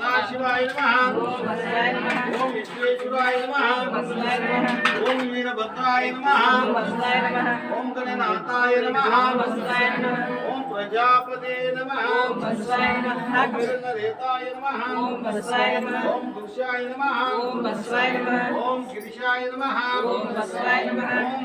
సదాశివాయ నమ। ఓం విశ్వేశ్వరాయ నమ। ఓం వీరభద్రాయ నమ। ఓం గణనాథాయ నమ। ఓం ప్రజాపతే నమ। ఓం వీరనరేతాయ నమ। ఓం దుర్షాయ నమ। ఓం గిరిశాయ నమ। ఓం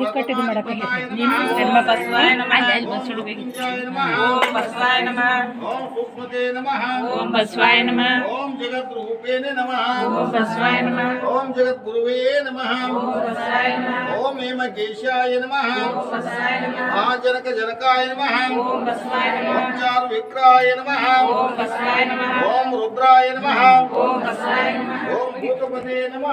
ఇక్కటిది మడక జన్మ బస్వాయ నమ. బస్సుడు ఓం బస్వాయ నమ. ఓం బస్వాయ నమ. గురువే నమ. ఓం భీమకేశాయ నమ. మహాజనక జనకాయ నమ. ఓం చారు విక్రాయ నమ. ఓం రుద్రాయ నమ. ఓం భూతపతే నమ.